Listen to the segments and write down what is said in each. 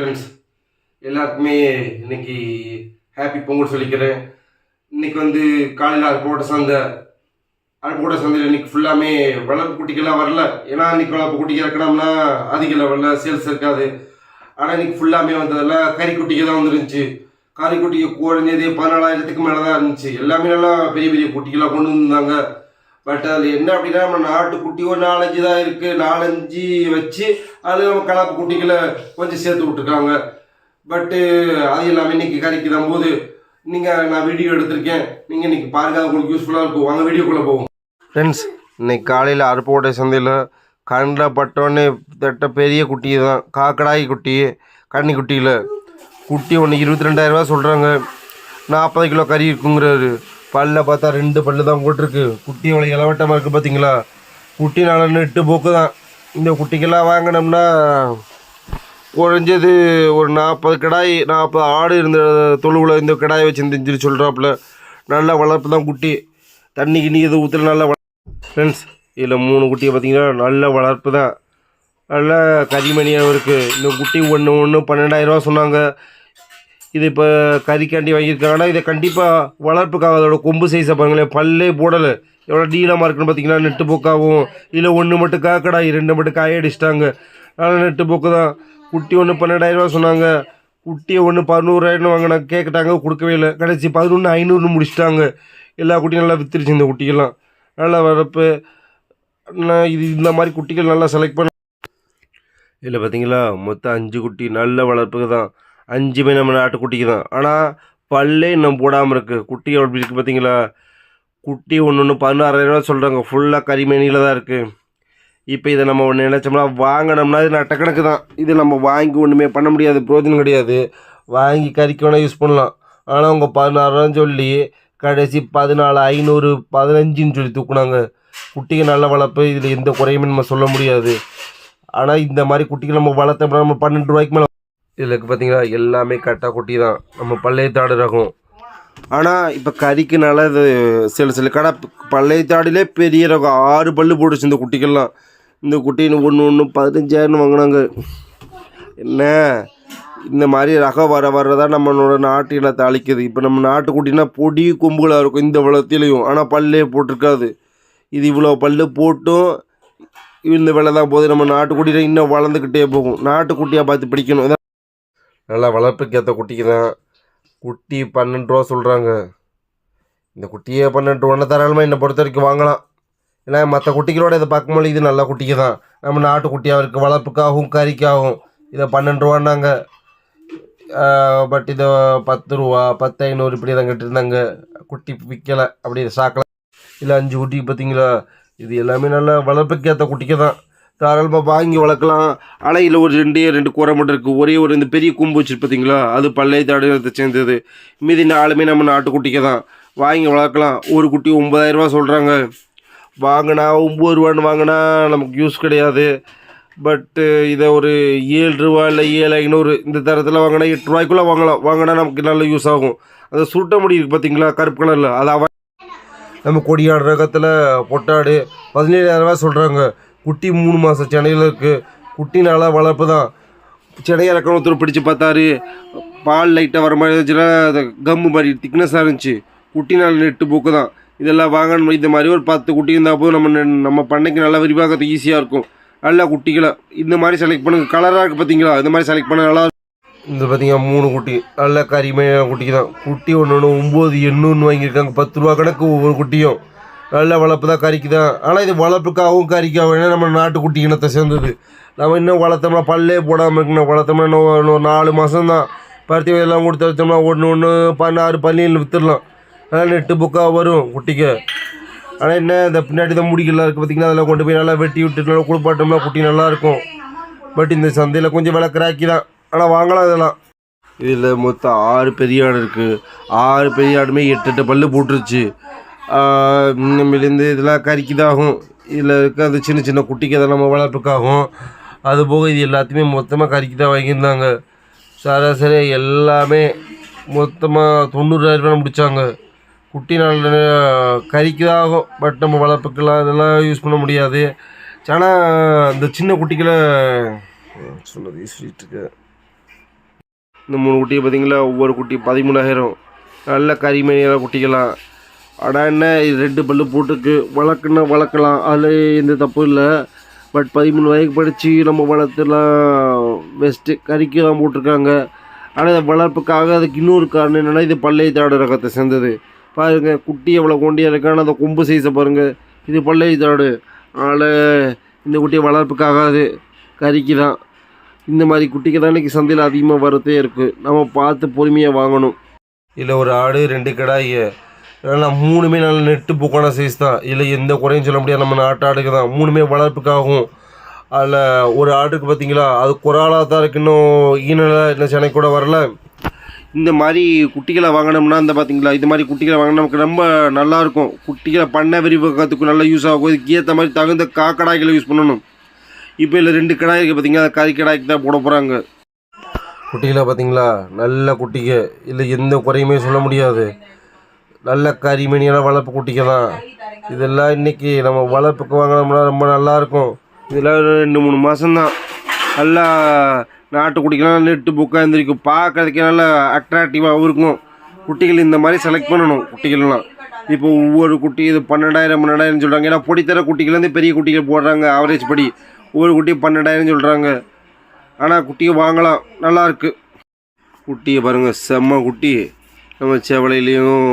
Friends எல்லாருக்குமே இன்னைக்கு happy Pongal சொல்லிக்கிறேன். இன்னைக்கு வந்து காலையில் அருப்போட்ட சந்தை அருப்போட்ட சந்தையில் இன்னைக்கு ஃபுல்லாமே வளர்ப்பு குட்டிக்கெல்லாம் வரல. ஏன்னா இன்னைக்கு வளர்ப்பு குட்டிக்கு இறக்கணும்னா அதிக லெவலில் சேல்ஸ் இருக்காது. ஆனால் இன்னைக்கு ஃபுல்லாமே வந்ததெல்லாம் கறிக்குட்டிக்கு தான் வந்துருந்துச்சு. கறிக்குட்டிக்கு குறைஞ்சது பதினாலாயிரத்துக்கு மேலே தான் இருந்துச்சு. எல்லாமே நல்லா பெரிய பெரிய குட்டிக்கெல்லாம் கொண்டு வந்திருந்தாங்க. பட் அதில் என்ன அப்படின்னா நம்ம நாட்டுக்குட்டி ஒரு நாலஞ்சு தான் இருக்குது நாலஞ்சு வச்சு அதில் நம்ம கலப்பு குட்டிகளை கொஞ்சம் சேர்த்து விட்டுருக்காங்க. பட்டு அது எல்லாமே இன்னைக்கு கறிக்கு தான் போது நீங்கள் நான் வீடியோ எடுத்திருக்கேன். நீங்கள் இன்னைக்கு பாருங்க அது உங்களுக்கு யூஸ்ஃபுல்லாக இருக்கும். வாங்க வீடியோக்குள்ளே போவோம். ஃப்ரெண்ட்ஸ் இன்னைக்கு காலையில் அருப்போட்டை சந்தையில் கண்டப்பட்டோன்னே தட்ட பெரிய குட்டி தான். காக்கடாய் குட்டி கன்னி குட்டியில். குட்டி ஒன்று இருபத்தி ரெண்டாயிரரூவா சொல்கிறாங்க நாற்பது கிலோ கறி இருக்குங்கிறாரு. பல்ல பார்த்தா ரெண்டு பல்லு தான் போட்டிருக்கு. குட்டி அவ்வளோ இளவட்டமாக இருக்குது பார்த்தீங்களா குட்டி நல்ல நெட்டு போக்கு தான். இந்த குட்டிக்கெல்லாம் வாங்கினோம்னா குறைஞ்சது ஒரு நாற்பது கிடாய் நாற்பது ஆடு இருந்த தொழுவில் இந்த கிடாயை வச்சு செஞ்சு சொல்கிறாப்புல நல்ல வளர்ப்பு தான் குட்டி. தண்ணி கிண்ணி எது ஊற்றுல நல்லா ஃப்ரெண்ட்ஸ் இதில் மூணு குட்டியை பார்த்தீங்கன்னா நல்ல வளர்ப்பு தான். நல்லா கரிமணியாக இருக்குது இந்த குட்டி ஒன்று ஒன்று பன்னெண்டாயிரரூவா சொன்னாங்க. இது இப்போ கறிக்காண்டி வாங்கியிருக்காங்க ஆனால் இதை கண்டிப்பாக வளர்ப்புக்காக அதோட கொம்பு சைஸை பாருங்களேன். பல்லே போடலை. எவ்வளோ நீளமாக இருக்குன்னு பார்த்தீங்கன்னா நெட்டு போக்காகவும் இல்லை ஒன்று மட்டும் காக்கடா ரெண்டு மட்டும் காயடிச்சிட்டாங்க அதனால் நெட்டு போக்கு தான். குட்டி ஒன்று பன்னெண்டாயிரரூவா சொன்னாங்க. குட்டியை ஒன்று பதினோராயிரம் வாங்கினா கேட்கட்டாங்க கொடுக்கவே இல்லை. கடைசி பதினொன்று ஐநூறுன்னு முடிச்சிட்டாங்க. எல்லா குட்டியும் நல்லா வித்துருச்சு இந்த குட்டிகள்லாம். நல்லா வரப்பு நான் இது இந்த மாதிரி குட்டிகள் நல்லா செலக்ட் பண்ண இதில் பார்த்தீங்களா மொத்தம் அஞ்சு குட்டி நல்ல வளர்ப்புக்கு தான். அஞ்சுமே நம்ம நாட்டுக்குட்டிக்கு தான். ஆனால் பல்லே இன்னும் போடாமல் இருக்குது குட்டி அப்படி இருக்குது பார்த்தீங்களா குட்டி ஒன்று ஒன்று பதினாறாயிரரூவா சொல்கிறாங்க ஃபுல்லாக கரிமேனியில் தான் இருக்குது இப்போ இதை நம்ம ஒன்று நினச்சோம்னா வாங்கினோம்னா இது நட்டக்கணக்கு தான். இது நம்ம வாங்கி ஒன்றுமே பண்ண முடியாது. பிரோஜனம் கிடையாது. வாங்கி கறிக்கு வேணால் யூஸ் பண்ணலாம். ஆனால் அவங்க பதினாறுரூவான்னு சொல்லி கடைசி பதினாலு ஐநூறு பதினஞ்சுன்னு சொல்லி தூக்குனாங்க. குட்டிக்கு நல்ல வளர்ப்பு இதில் எந்த குறையுமே நம்ம சொல்ல முடியாது. ஆனால் இந்த மாதிரி குட்டிகள் நம்ம வளர்த்தோம்னா நம்ம பன்னெண்டு ரூபாய்க்கு மேலே இதில் பார்த்தீங்களா எல்லாமே கரெக்டாக குட்டி தான். நம்ம பள்ளையத்தாடு ரகம். ஆனால் இப்போ கறிக்குனால இது சில சில கடை பள்ளையத்தாடிலே பெரிய ரகம். ஆறு பல்லு போட்டுச்சு இந்த குட்டிக்கெல்லாம். இந்த குட்டின்னு ஒன்று ஒன்று பதினஞ்சாயிரம்னு வாங்கினாங்க. என்ன? இந்த மாதிரி ரகம் வர வரதான் நம்மளோட நாட்டு இனத்தை அழிக்குது இப்போ நம்ம நாட்டுக்குட்டினா பொடி கொம்புகளாக இருக்கும் இந்த வளத்திலையும். ஆனால் பல்லே போட்டிருக்காது. இது இவ்வளோ பல்லு போட்டும் இந்த விலை தான் போகுது. நம்ம நாட்டுக்குட்டியில் இன்னும் வளர்ந்துக்கிட்டே போகும். நாட்டுக்குட்டியாக பார்த்து பிடிக்கணும். நல்லா வளர்ப்புக்கு ஏற்ற குட்டிக்கு தான். குட்டி பன்னெண்டு ரூபா சொல்கிறாங்க இந்த குட்டியே பன்னெண்டு ரூபா தாராளமாக என்னை பொறுத்த வரைக்கும் வாங்கலாம். ஏன்னா மற்ற குட்டிகளோட இதை பார்க்கும்போது இது நல்ல குட்டிக்கு தான். நம்ம நாட்டுக்குட்டியாக இருக்குது வளர்ப்புக்காகவும் கறிக்காகவும். இதை பன்னெண்டு ரூபான்னாங்க. பட் இதை பத்து ரூபா பத்து ஐநூறு இப்படி தான் கட்டிருந்தாங்க. குட்டி விற்கலை அப்படி சாக்கலை. இல்லை அஞ்சு குட்டி பார்த்தீங்களா? இது எல்லாமே நல்லா வளர்ப்புக்கு ஏற்ற குட்டிக்கு தான். தாராளமாக வாங்கி வளர்க்கலாம். அலையில் ஒரு ரெண்டே ரெண்டு குறை மட்டும் இருக்குது ஒரே ஒரு இந்த பெரிய கூம்பு வச்சு பார்த்தீங்களா அது பள்ளைய தாடுறதை சேர்ந்தது. மீதி நாலுமே நம்ம நாட்டுக்குட்டிக்கு தான். வாங்கி வளர்க்கலாம். ஒரு குட்டி ஒம்பதாயிரரூபா சொல்கிறாங்க வாங்கினா ஒம்பது ரூபான்னு வாங்கினா நமக்கு யூஸ் கிடையாது. பட்டு இதை ஒரு ஏழு ரூபா இல்லை ஏழு ஐநூறு இந்த தரத்தில் வாங்கினா எட்டு ரூபாய்க்குள்ளே வாங்கலாம். வாங்கினா நமக்கு நல்ல யூஸ் ஆகும். அதை சுட்ட முடி பார்த்தீங்களா கருப்பு கலரில் அதை அவ நம்ம கொடியாடு ரகத்தில் பொட்டாடு பதினேழாயிரரூபா சொல்கிறாங்க குட்டி மூணு மாதம் சென்னையில் இருக்குது குட்டி நல்லா வளர்ப்பு தான். சென்னையை இறக்கணும் ஒருத்தர் பிடிச்சி பார்த்தாரு. பால் லைட்டாக வர மாதிரி இருந்துச்சுன்னா அது கம்மு மாதிரி திக்னஸாக இருந்துச்சு. குட்டி நாள் நெட்டு போக்கு தான். இதெல்லாம் வாங்கணும். இந்த மாதிரி ஒரு பத்து குட்டி இருந்தால் போதும். நம்ம நெ- நம்ம பண்ணைக்கு நல்லா விரிவாகிறது ஈஸியாக இருக்கும். நல்லா குட்டிகளை இந்த மாதிரி செலக்ட் பண்ணுங்க. கலராக இருக்குது பார்த்தீங்களா இந்த மாதிரி செலக்ட் பண்ண நல்லா இந்த பார்த்தீங்கன்னா மூணு குட்டி. நல்ல கறிமையான குட்டிக்கு தான். குட்டி ஒன்று ஒன்று ஒம்பது எண்ணூறுன்னு வாங்கியிருக்காங்க. பத்து ரூபா கணக்கு ஒவ்வொரு குட்டியும். நல்ல வளர்ப்பு தான் கறிக்கு தான் ஆனால் இது வளர்ப்புக்காகவும் கறிக்காகவும் ஏன்னா நம்ம நாட்டுக்குட்டி இனத்தை சேர்ந்தது? நம்ம இன்னும் வளர்த்தோம்னா பல்லே போடாமல் இருக்கணும் வளர்த்தோம்னா இன்னும் இன்னும் நாலு மாதம் தான் பருத்தி எல்லாம் கொடுத்து வச்சோம்னா ஒன்று ஒன்று பதினாறு பள்ளியில் விற்றுடலாம் நல்லா நெட்டு புக்காக வரும் குட்டிக்கு. ஆனால் என்ன இந்த பின்னாடி தான் முடிக்கலாம் இருக்குது பார்த்தீங்கன்னா அதெல்லாம் கொண்டு போய் நல்லா வெட்டி விட்டு நல்லா குளிப்பாட்டோம்னா குட்டி நல்லாயிருக்கும் பட் இந்த சந்தையில் கொஞ்சம் விலை கிராக்கி தான். ஆனால் வாங்கலாம் இதெல்லாம். இதில் மொத்தம் ஆறு பெரிய ஆடு இருக்குது ஆறு பெரிய ஆடுமே எட்டு எட்டு பல்லு போட்டுருச்சு. இனிமேலேருந்து இதெல்லாம் கறிக்குதாகும். இதில் இருக்க அந்த சின்ன சின்ன குட்டிக்கு அதை நம்ம வளர்ப்புக்காகும். அதுபோக இது எல்லாத்தையுமே மொத்தமாக கறிக்கு தான் வாங்கியிருந்தாங்க சராசரி எல்லாமே மொத்தமாக தொண்ணூறாயிரம் ரூபாய் முடித்தாங்க குட்டி நல்ல கறிக்கு தான் ஆகும் பட் நம்ம வளர்ப்புக்கெல்லாம் அதெல்லாம் யூஸ் பண்ண முடியாது. ஆனால் இந்த சின்ன குட்டிகளை சொன்னது சொல்லிட்டுருக்கு இந்த மூணு குட்டியை பார்த்திங்களா? ஒவ்வொரு குட்டி பதிமூணாயிரம். நல்ல கறிமணியான குட்டிகளாம் ஆனால் என்ன இது ரெண்டு பல்லு போட்டுக்கு வளர்க்குன்னா வளர்க்கலாம். அதில் எந்த தப்பும் இல்லை. பட் பதிமூணு வயதுக்கு படித்து நம்ம வளர்த்துலாம் வெஸ்ட்டு கறிக்கு தான் போட்டிருக்காங்க. ஆனால் இதை வளர்ப்புக்காக அதுக்கு இன்னொரு காரணம் என்னென்னா இது பள்ளைய தாடு ரகத்தை சேர்ந்தது. பாருங்கள் குட்டி எவ்வளோ கொண்டியாக இருக்கான்னு அந்த கொம்பு சைஸை பாருங்கள் இது பள்ளைய தாடு. அதனால் இந்த குட்டியை வளர்ப்புக்காகாது. கறிக்கு தான். இந்த மாதிரி குட்டிக்கு தான் இன்றைக்கி சந்தையில் அதிகமாக வரதே இருக்குது நம்ம பார்த்து பொறுமையாக வாங்கணும். இல்லை ஒரு ஆடு ரெண்டு கடாயை ஆனால் மூணுமே நல்ல நெட்டு பூக்கான சைஸ் தான். இல்லை எந்த குறையும் சொல்ல முடியாது. நம்ம நாட்டு ஆடுக்கு தான். மூணுமே வளர்ப்புக்காகும் அதில் ஒரு ஆடுக்கு பார்த்தீங்களா அது குறாலாக தான் இருக்கு. இன்னும் ஈனல இன்னும் சென்னை கூட வரல. இந்த மாதிரி குட்டிகளை வாங்கினோம்னா இந்த பார்த்தீங்களா இது மாதிரி குட்டிகளை வாங்கினா நமக்கு ரொம்ப நல்லாயிருக்கும் குட்டிகளை பண்ண விரிவாக்கத்துக்கு நல்லா யூஸ் ஆகும். இதுக்கு ஏற்ற மாதிரி தகுந்த காக்கடாய்களை யூஸ் பண்ணணும். இப்போ இல்லை ரெண்டு கடாய் இருக்குது பார்த்தீங்களா அது கறி கடாய்க்கு தான் போட போகிறாங்க குட்டிகளை பார்த்தீங்களா நல்ல குட்டிங்க. இல்லை எந்த குறையுமே சொல்ல முடியாது. நல்ல கறிமணியான வளர்ப்பு குட்டிங்க தான் இதெல்லாம் இன்றைக்கி நம்ம வளர்ப்புக்கு வாங்கினோம்னா ரொம்ப நல்லா இருக்கும் இதெல்லாம் ரெண்டு மூணு மாதம்தான் நல்லா நாட்டுக்குட்டிக்கெல்லாம் நெட்டு புக்காக இருந்திருக்கும். பார்க்கறதுக்கே நல்லா அட்ராக்டிவாகவும் இருக்கும். குட்டிகள் இந்த மாதிரி செலக்ட் பண்ணணும் குட்டிகள்லாம். இப்போ ஒவ்வொரு குட்டி இது பன்னெண்டாயிரம் பன்னெண்டாயிரம் சொல்கிறாங்க ஏன்னா பொடித்தர குட்டிகள்லேருந்து பெரிய குட்டிகள் போடுறாங்க ஆவரேஜ் படி. ஒவ்வொரு குட்டி பன்னெண்டாயிரம் சொல்கிறாங்க ஆனால் குட்டியை வாங்கலாம் நல்லாயிருக்கு குட்டியை பாருங்கள் செம்ம குட்டி. நம்ம செவலையிலையும்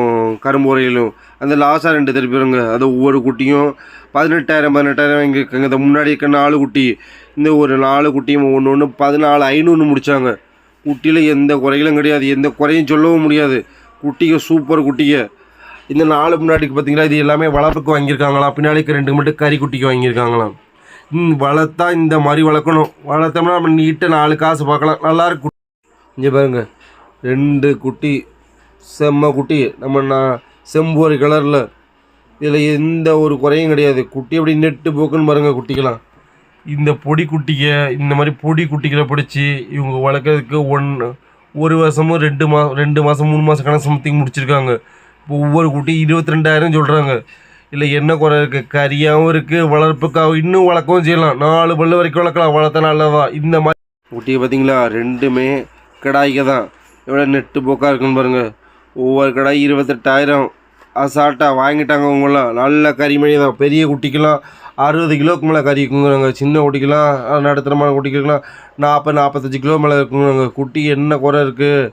கரும்புரையிலும் அந்த லாஸாக ரெண்டு திருப்பிடுங்க அது ஒவ்வொரு குட்டியும் பதினெட்டாயிரம் பதினெட்டாயிரம் இங்கே இந்த முன்னாடி இருக்க நாலு குட்டி இந்த ஒரு நாலு குட்டியும் ஒன்று ஒன்று பதினாலு ஐநூறு முடித்தாங்க குட்டியில் எந்த குறைகளும் கிடையாது. எந்த குறையும் சொல்லவும் முடியாது. குட்டிங்க சூப்பர் குட்டிங்க. இந்த நாலு முன்னாடிக்கு பார்த்தீங்கன்னா இது எல்லாமே வளர்ப்புக்கு வாங்கியிருக்காங்களாம். பின்னாடிக்கு ரெண்டு மட்டும் கறி குட்டிக்கு வாங்கியிருக்காங்களாம். வளர்த்தா இந்த மாதிரி வளர்க்கணும். வளர்த்தோம்னா நம்ம நீட்டாக நாலு காசு பார்க்கலாம். நல்லா இங்கே பாருங்கள் ரெண்டு குட்டி செம்ம குட்டி. நம்ம நான் செம்பூரி கலரில் இதில் எந்த ஒரு குறையும் கிடையாது. குட்டி அப்படி நெட்டு போக்குன்னு பாருங்கள் குட்டிக்கலாம் இந்த பொடி குட்டிக இந்த மாதிரி பொடி குட்டிகளை பிடிச்சி இவங்க வளர்க்குறதுக்கு ஒன் ஒரு வருஷமும் ரெண்டு மா ரெண்டு மாதம் மூணு மாதம் கணக்கு சம்திங் முடிச்சிருக்காங்க. இப்போ ஒவ்வொரு குட்டி இருபத்தி ரெண்டாயிரம் சொல்கிறாங்க இல்லை என்ன குறை இருக்குது கறியாகவும் இருக்குது வளர்ப்புக்காக இன்னும் வளர்க்கவும் செய்யலாம். நாலு பல்லு வரைக்கும் வளர்க்கலாம். வளர்த்தா நல்லதா? இந்த மாதிரி. குட்டியை பார்த்தீங்களா? ரெண்டுமே கிடாய்க்க தான் எவ்வளோ நெட்டு போக்காக இருக்குன்னு பாருங்கள் ஒவ்வொரு கடை இருபத்தெட்டாயிரம். அசால்ட்டாக வாங்கிட்டாங்க அவங்களாம் நல்ல கறிமணி தான் பெரிய குட்டிக்கெல்லாம் அறுபது கிலோக்கு மேலே கறி இருக்குங்கிறாங்க. சின்ன குட்டிக்கெல்லாம் நடுத்தரமான குட்டிக்கெல்லாம் நாற்பது நாற்பத்தஞ்சு கிலோ மேலே இருக்குங்கிறாங்க. குட்டி என்ன குறை இருக்குது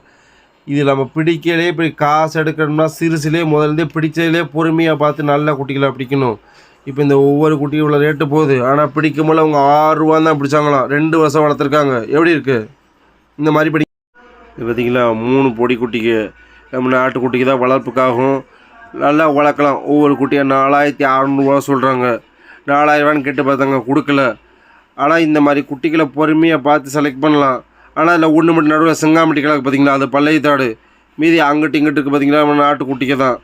இது நம்ம பிடிக்கலே இப்படி காசு எடுக்கணும்னா சிறுசுலே முதல்ல பிடிச்சதுலே பொறுமையாக பார்த்து நல்ல குட்டிகளை பிடிக்கணும். இப்போ இந்த ஒவ்வொரு குட்டியும் இவ்வளோ ரேட்டு போகுது. ஆனால் பிடிக்கும் போல் அவங்க ஆறுரூவா தான் பிடிச்சாங்களாம். ரெண்டு வருஷம் வளர்த்துருக்காங்க. எப்படி இருக்குது இந்த மாதிரி பிடி இது பார்த்தீங்களா? மூணு பொடி குட்டிக்கு நம்ம நாட்டுக்குட்டிக்கு தான் வளர்ப்புக்காகும் நல்லா வளர்க்கலாம். ஒவ்வொரு குட்டியாக நாலாயிரத்தி அறநூறுவா சொல்கிறாங்க நாலாயிரரூவான்னு கேட்டு பார்த்தாங்க கொடுக்கல. ஆனால் இந்த மாதிரி குட்டிகளை பொறுமையாக பார்த்து செலக்ட் பண்ணலாம். ஆனால் அதில் ஒன்று மட்டும் நடுவில் செங்காமட்டி கிழக்கு பார்த்தீங்களா? அது பள்ளையத்தாடு மீதி அங்கிட்டு இங்கிட்டு இருக்குது பார்த்தீங்களா? நம்ம நாட்டுக்குட்டிக்கு தான்.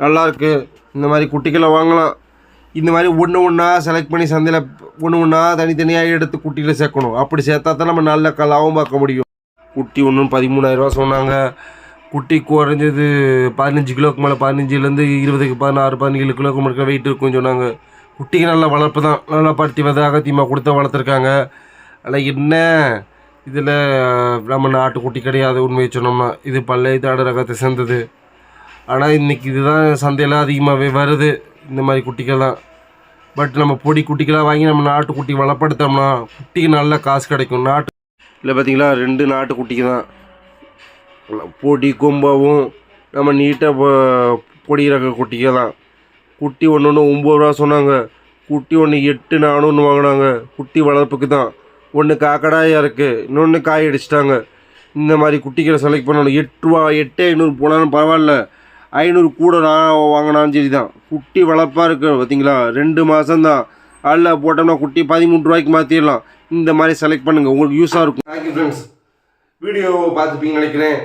நல்லாயிருக்கு இந்த மாதிரி குட்டிகளை வாங்கலாம். இந்த மாதிரி ஒன்று ஒன்றா செலக்ட் பண்ணி சந்தையில் ஒன்று ஒன்றா தனித்தனியாக எடுத்து குட்டிகளை சேர்க்கணும். அப்படி சேர்த்தா தான் நம்ம நல்ல க- லாபம் பார்க்க முடியும். குட்டி ஒன்று பதிமூணாயிரரூவா சொன்னாங்க. குட்டி குறைஞ்சது பதினஞ்சு கிலோக்கு மேலே பதினஞ்சுலேருந்து இருபதுக்கு பதினாறு பதினேழு கிலோக்கு மேலே வெயிட் இருக்குன்னு சொன்னாங்க. குட்டிக்கு நல்ல வளர்ப்பு தான். நல்லா பருத்தி விதை அகத்தியமாக கொடுத்து வளர்த்துருக்காங்க. ஆனால் என்ன? இதில் நம்ம நாட்டு குட்டி கிடையாது உண்மையை சொன்னோம்னா. இது பழைய தாடு ரகத்தை சேர்ந்தது. ஆனால் இன்றைக்கி இதுதான் சந்தையில் அதிகமாகவே வருது இந்த மாதிரி குட்டிகள் தான். பட் நம்ம பொடி குட்டிகளாக வாங்கி நம்ம நாட்டு குட்டி வளப்படுத்தோம்னா குட்டிக்கு நல்ல காசு கிடைக்கும். நாட்டு இல்லை பார்த்தீங்களா ரெண்டு நாட்டு குட்டிக்கு தான். பொடி கொம்பாவும் நம்ம நீட்டாக பொடி ரக தான் குட்டி ஒன்று ஒன்று ஒம்பது ரூபா சொன்னாங்க. குட்டி ஒன்று எட்டு நானூறு வாங்கினாங்க. குட்டி வளர்ப்புக்கு தான் ஒன்று காக்கடாயாக இருக்குது இன்னொன்று காய் அடிச்சிட்டாங்க. இந்த மாதிரி குட்டிகளை செலக்ட் பண்ணணும். எட்டு ரூபா எட்டு ஐநூறு போனாலும் பரவாயில்ல. ஐநூறு கூட நான் வாங்கினாலும் சரி தான் குட்டி வளர்ப்பாக இருக்குது பார்த்தீங்களா ரெண்டு மாதம்தான் அதில் போட்டோம்னா குட்டி பதிமூன்று ரூபாய்க்கு மாற்றிடலாம் இந்த மாதிரி செலக்ட் பண்ணுங்கள் உங்களுக்கு யூஸாக இருக்கும். தேங்க்யூ ஃப்ரெண்ட்ஸ் வீடியோ பார்த்துப்பீங்கன்னு நினைக்கிறேன்.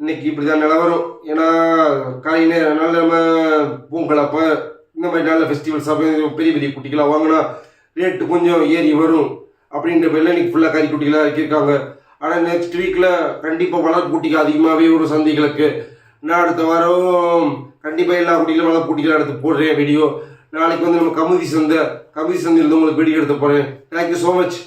இன்னைக்கு இப்படி தான் நிலவரம் ஏன்னா காலை நேரம் நல்ல நம்ம பொங்கல் அப்போ இந்த மாதிரி நல்ல ஃபெஸ்டிவல்ஸ் அப்போ பெரிய பெரிய குட்டிகளாக வாங்கினா ரேட்டு கொஞ்சம் ஏறி வரும். அப்படின்ற பேரில் இன்னைக்கு ஃபுல்லாக கறி குட்டிகளாக இறக்கியிருக்காங்க. ஆனால் நெக்ஸ்ட் வீக்கில் கண்டிப்பாக வளர்ப்பு குட்டிகள் அதிகமாகவே வரும் சந்தைகளுக்கு. நான் அடுத்த வாரம் கண்டிப்பாக எல்லா குட்டிகளும் வளர்ப்பு எடுத்து போடுறேன் வீடியோ. நாளைக்கு வந்து நம்ம கமுதி சந்தை கமுதி சந்தையில் இருந்து உங்களுக்கு வீடியோ எடுத்து போகிறேன் தேங்க்யூ ஸோ மச்